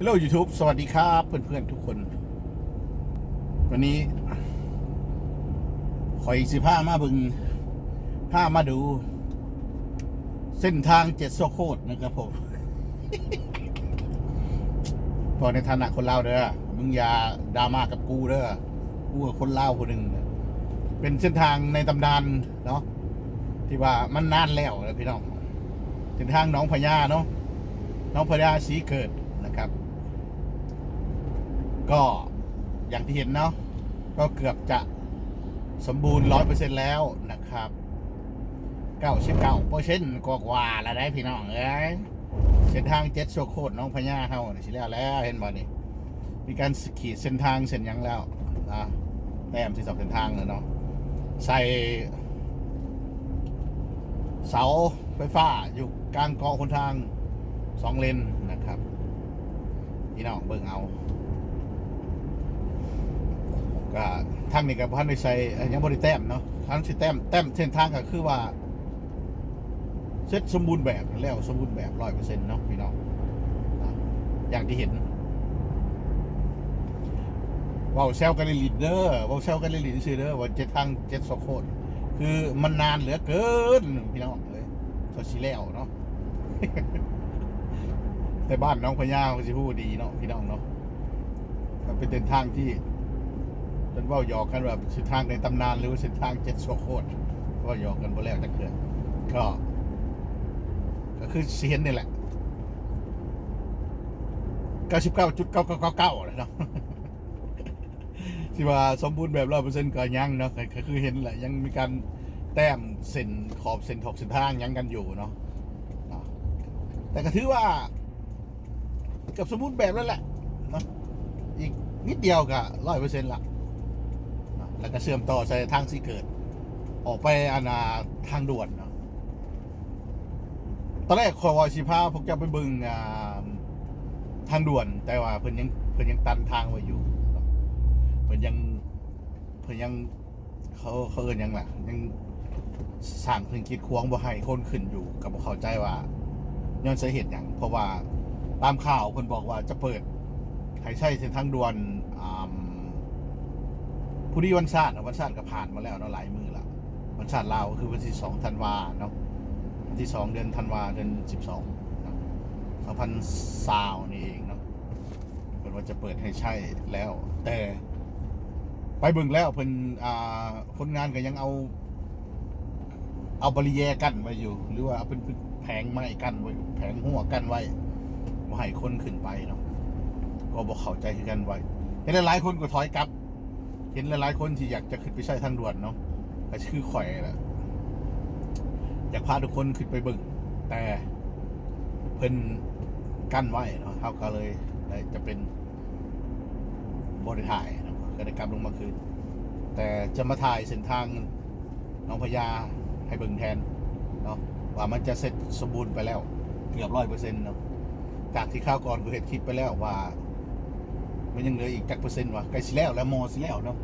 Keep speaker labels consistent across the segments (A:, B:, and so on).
A: ฮัลโหล YouTube สวัสดีครับ เพื่อนๆทุกคน วันนี้ขออีกสิผ้ามาบึงผ้ามาดู เส้นทางเจ็ดโซโคดนะครับผมบอในฐานะคนเล่าเด้อมึงอย่าดราม่ากับกูเด้อกูกับคนเล่าคนหนึ่งเป็นเส้นทางในตำนานเนาะที่ว่ามันนานแล้วนะพี่น้องเส้นทางน้องพญาเนาะน้องพญาสีเกิดนะครับ ก็อย่างที่เห็นเนาะก็เกือบจะสมบูรณ์ร้อยเปอร์เซ็นต์แล้วนะครับเก้าสิบเก้าเปอร์เซ็นต์กว่าๆแล้วได้พี่น้องเอ้ยเส้นทางเจ็ดโซโคดน้องพญาเฮานี่สิแล้วแล้วเห็นบ่นี่มีการขีดเส้นทางเส้นยังแล้วนะแต้มที่สองเส้นทางเลยเนาะใส่เสาไฟฟ้าอยู่กลางเกาะคนทางสองเลนนะครับพี่น้องเบิ่งเอา ก็ทางนี้กับพันในใส่เอ่อยังบริแต้มเนาะทางสิแต้มแต้มเส้นทางก็คือว่าเสร็จสมบูรณ์แบบแล้วสมบูรณ์แบบร้อยเปอร์เซ็นต์เนาะพี่น้องอย่างที่เห็นว้าแซวกันเลยลิดเดอร์ว้าแซวกันเลยลิดซื้อเด้อว่าเจ็ดทางเจ็ดสโคตคือมันนานเหลือเกินพี่น้องเลยทศชิแล้วเนาะแต่บ้านน้องพญาเขาสิพูดดีเนาะพี่น้องเนาะเป็นเส้นทางที่ เป็นว่าหยอกกันแบบเส้นทางในตำนานหรือว่าเส้นทางเจ็ดโซโคตรก็หยอกกันบ่แล้วจะเกิดก็ ก็คือเสียนนี่แหละเก้าสิบเก้าจุดเก้าเก้าเก้าเก้าเนาะที่ว่าสมบูรณ์แบบร้อยเปอร์เซ็นต์ก็ยังเนาะก็คือเห็นแหละยังมีการแต้มเส้นขอบเส้นถกเส้นทางยังกันอยู่เนาะแต่ก็ถือว่าเกือบสมบูรณ์แบบแล้วแหละเนาะอีกนิดเดียวก็ร้อยเปอร์เซ็นต์ละ แล้วก็เชื่อมต่อใส่ทางที่เกิด ออกไปอาณาทางด่วนเนาะตอนแรกคอวอยสิพาพวกจ้าไปบึงอ่าทางด่วน แต่ว่าเพิ่นยังเพิ่นยังตันทางไว้อยู่เพิ่นยังเพิ่นยังเขาเขาเอินยังล่ะยังสร้างเพิ่นคิดควงบ่ให้คนขึ้นอยู่กับเข้าใจว่าย้อนสาเหตุหยังเพราะว่าตามข่าวเพิ่นบอกว่าจะเปิดให้ใช้เส้นทางด่วนอ่า ผู้ดีวันชาติวันชาติก็ผ่านมาแล้วเนาะหลายมือละวันชาติลาวก็คือวันที่สองธันวาเนาะวันที่สองเดือนธันวาเดือนสิบสองสองพันสาวนี่เองเนาะเป็นว่าจะเปิดให้ใช่แล้ว แต่ ไปเบิ่งแล้วเพิ่นอ่าคนงานก็ยังเอา เอาบริแยกันไว้อยู่ หรือว่าเอาเป็นแผงไม้กันไว้แผงหัวกันไว้บ่ให้คนขึ้นไปเนาะก็บอกเข้าใจกันไว้เห็นหลายคนก็ถอยกลับ เห็นหลายๆคนที่อยากจะขึ้นไปใช้ทางด่วนเนาะก็คือข่อยแหละอยากพาทุกคนขึ้นไปบิ่งแต่เพิ่นกั้นไว้เนาะเขาก็เลยจะเป็นบริถ่ายนะก็ได้กลับลงมาคืน แต่จะมาถ่ายเส้นทางน้องพญาให้เบิ่งแทนเนาะว่ามันจะเสร็จสมบูรณ์ไปแล้ว เกือบร้อยเปอร์เซ็นต์เนาะจากที่ข้าวก่อนกูเห็นคลิปไปแล้วว่า มันยังเหลืออีกจักเปอร์เซ็นต์วะใกล้สิแล้วแล้วมอสิแล้วเนาะ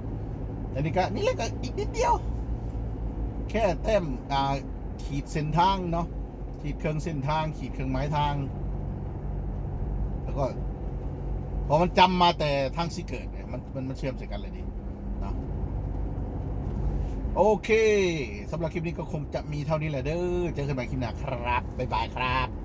A: แต่นี่ก็นี่แหละก็อีกนิดเดียว แค่แต้มอ่าขีดเส้นทางเนาะขีดเครื่องเส้นทาง ขีดเครื่องหมายทาง แล้วก็พอมันจำมาแต่ทางสิเกิดเนี่ยมันมันมันเชื่อมใส่กันเลยดีเนาะโอเคสำหรับคลิปนี้ก็คงจะมีเท่านี้แหละเด้อเจอกันใหม่คลิปหน้าครับบ๊ายบายครับ